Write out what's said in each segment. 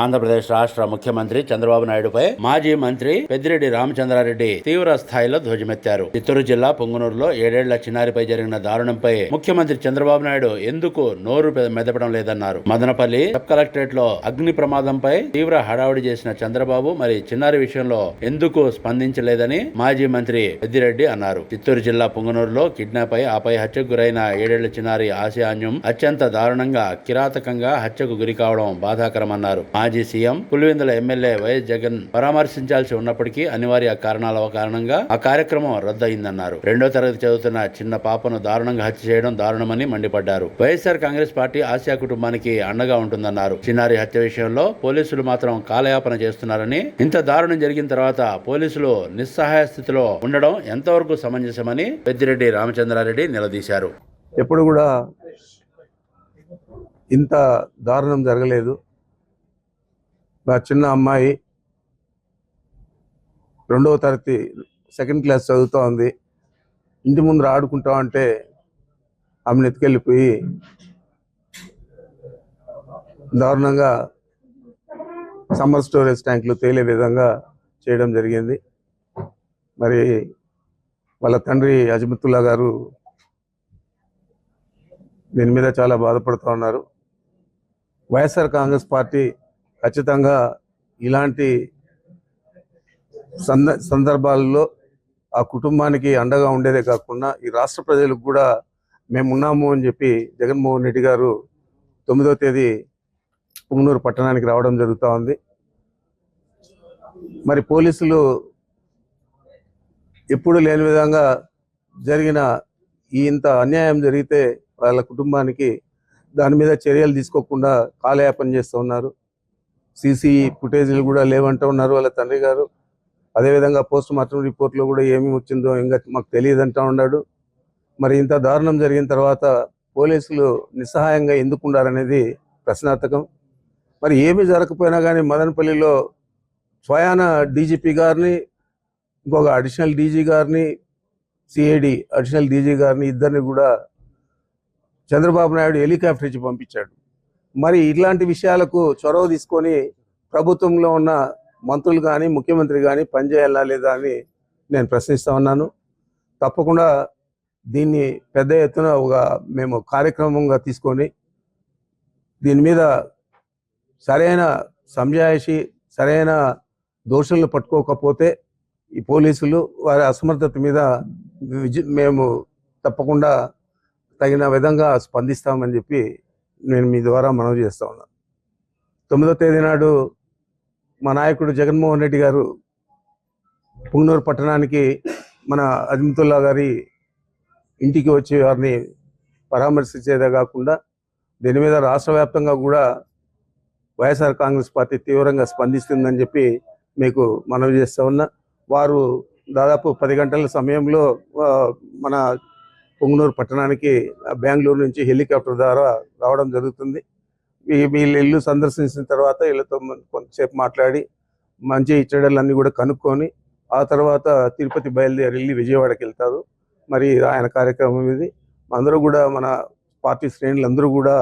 ఆంధ్రప్రదేశ్ రాష్ట్ర ముఖ్యమంత్రి చంద్రబాబు నాయుడుపై మాజీ మంత్రి పెద్దిరెడ్డి రామచంద్రారెడ్డి తీవ్ర స్థాయిలో ధ్వజమెత్తారు. చిత్తూరు జిల్లా పొంగునూరులో ఏడేళ్ళ చిన్నారిపై జరిగిన దారుణంపై ముఖ్యమంత్రి చంద్రబాబు నాయుడు ఎందుకు నోరు మెదపడం లేదన్నారు. మదనపల్లి సబ్ కలెక్టరేట్లో అగ్ని ప్రమాదంపై తీవ్ర హడావుడి చేసిన చంద్రబాబు మరి చిన్నారి విషయంలో ఎందుకు స్పందించలేదని మాజీ మంత్రి పెద్దిరెడ్డి అన్నారు. చిత్తూరు జిల్లా పొంగనూరులో కిడ్నాప్ అయి ఆపై హత్యకు గురైన ఏడేళ్ళ చిన్నారి ఆశయాన్యం అత్యంత దారుణంగా కిరాతకంగా హత్యకు గురి కావడం బాధాకరమన్నారు. మాజీ మాజీ CM Pulivendula MLA YS Jagan పరామర్శించాల్సి ఉన్నప్పటికీ అనివార్య కారణాల కారణంగా ఆ కార్యక్రమం రద్దయిందన్నారు. రెండో తరగతి చదువుతున్న చిన్న పాపను దారుణంగా హత్య చేయడం దారుణమని మండిపడ్డారు. వైఎస్ఆర్ కాంగ్రెస్ పార్టీ ఆసియా కుటుంబానికి అండగా ఉంటుందన్నారు. చిన్నారి హత్య విషయంలో పోలీసులు మాత్రం కాలయాపన చేస్తున్నారని ఇంత దారుణం జరిగిన తర్వాత పోలీసులు నిస్సహాయ స్థితిలో ఉండడం ఎంతవరకు సమంజసమని పెద్దిరెడ్డి రామచంద్రారెడ్డి నిలదీశారు. ఎప్పుడు కూడా ఇంత దారుణం జరగలేదు. నా చిన్న అమ్మాయి రెండవ తరగతి సెకండ్ క్లాస్ చదువుతూ ఉంది ఇంటి ముందర ఆడుకుంటా అంటే ఆమెను ఎత్తుకెళ్ళిపోయి దారుణంగా సమ్మర్ స్టోరేజ్ ట్యాంకులు తేలే విధంగా చేయడం జరిగింది. మరి వాళ్ళ తండ్రి అజమతుల్లా గారు దీని మీద చాలా బాధపడుతూ ఉన్నారు. వైఎస్ఆర్ కాంగ్రెస్ పార్టీ ఖచ్చితంగా ఇలాంటి సంద సందర్భాల్లో ఆ కుటుంబానికి అండగా ఉండేదే కాకుండా ఈ రాష్ట్ర ప్రజలకు కూడా మేము ఉన్నాము అని చెప్పి జగన్మోహన్ రెడ్డి గారు తొమ్మిదో తేదీ పుంగనూరు పట్టణానికి రావడం జరుగుతూ ఉంది. మరి పోలీసులు ఎప్పుడు లేని విధంగా జరిగిన ఈ ఇంత అన్యాయం జరిగితే వాళ్ళ కుటుంబానికి దాని మీద చర్యలు తీసుకోకుండా కాలయాపన చేస్తూ ఉన్నారు. సీసీ ఫుటేజీలు కూడా లేవంటూ ఉన్నారు వాళ్ళ తండ్రి గారు. అదేవిధంగా పోస్ట్ మార్టం రిపోర్ట్లో కూడా ఏమి వచ్చిందో ఇంకా మాకు తెలియదు అంటూ ఉన్నాడు. మరి ఇంత దారుణం జరిగిన తర్వాత పోలీసులు నిస్సహాయంగా ఎందుకు ఉండాలనేది ప్రశ్నార్థకం. మరి ఏమీ జరగకపోయినా కానీ మదనపల్లిలో స్వయాన డీజీపీ గారిని ఇంకొక అడిషనల్ డీజీ గారిని సిఐడి అడిషనల్ డీజీ గారిని ఇద్దరిని కూడా చంద్రబాబు నాయుడు హెలికాప్టర్ ఇచ్చి పంపించాడు. మరి ఇట్లాంటి విషయాలకు చొరవ తీసుకొని ప్రభుత్వంలో ఉన్న మంత్రులు కానీ ముఖ్యమంత్రి కానీ పనిచేయాలా లేదా అని నేను ప్రశ్నిస్తా ఉన్నాను. తప్పకుండా దీన్ని పెద్ద ఎత్తున ఒక మేము కార్యక్రమంగా తీసుకొని దీని మీద సరైన సంజాయిషి సరైన దోషులను పట్టుకోకపోతే ఈ పోలీసులు వారి అసమర్థత మీద విజి మేము తప్పకుండా తగిన విధంగా స్పందిస్తామని చెప్పి నేను మీ ద్వారా మనవి చేస్తా ఉన్నాను తొమ్మిదో తేదీ నాడు మా నాయకుడు జగన్మోహన్ రెడ్డి గారు పుంగనూరు పట్టణానికి మన అజిమతుల్లా గారి ఇంటికి వచ్చి వారిని పరామర్శించేదే కాకుండా దీని మీద రాష్ట్ర వ్యాప్తంగా కూడా వైఎస్ఆర్ కాంగ్రెస్ పార్టీ తీవ్రంగా స్పందిస్తుందని చెప్పి మీకు మనవి చేస్తా ఉన్నా. వారు దాదాపు పది గంటల సమయంలో మన పొంగునూరు పట్టణానికి బెంగళూరు నుంచి హెలికాప్టర్ ద్వారా రావడం జరుగుతుంది. వీళ్ళ ఇల్లు సందర్శించిన తర్వాత వీళ్ళతో కొంతసేపు మాట్లాడి మంచి చెడలన్నీ కూడా కనుక్కొని ఆ తర్వాత తిరుపతి బయలుదేరి వెళ్ళి విజయవాడకి వెళ్తారు. మరి ఆయన కార్యక్రమం ఇది. అందరూ కూడా మన పార్టీ శ్రేణులు అందరూ కూడా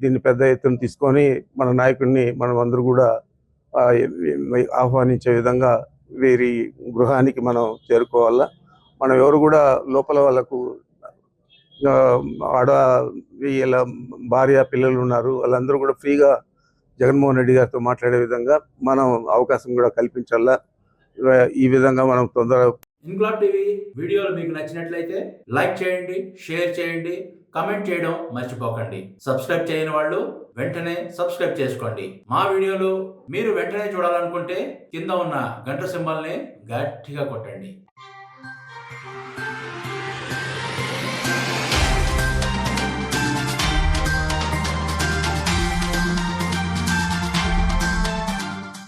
దీన్ని పెద్ద ఎత్తున తీసుకొని మన నాయకుడిని మనం అందరూ కూడా ఆహ్వానించే విధంగా వీరి గృహానికి మనం చేరుకోవాలా. మనం ఎవరు కూడా లోపల వాళ్ళకు ఆడ వీళ్ళ భార్య పిల్లలు ఉన్నారు. వాళ్ళందరూ కూడా ఫ్రీగా జగన్మోహన్ రెడ్డి గారితో మాట్లాడే విధంగా మనం అవకాశం కూడా కల్పించాలా? ఈ విధంగా మనం తొందర ఇంక్లాబ్ టీవీ వీడియోలు మీకు నచ్చినట్లయితే లైక్ చేయండి షేర్ చేయండి కమెంట్ చేయడం మర్చిపోకండి. సబ్స్క్రైబ్ చేయని వాళ్ళు వెంటనే సబ్స్క్రైబ్ చేసుకోండి. మా వీడియోలు మీరు వెంటనే చూడాలనుకుంటే కింద ఉన్న గంట సింబల్ని గట్టిగా కొట్టండి.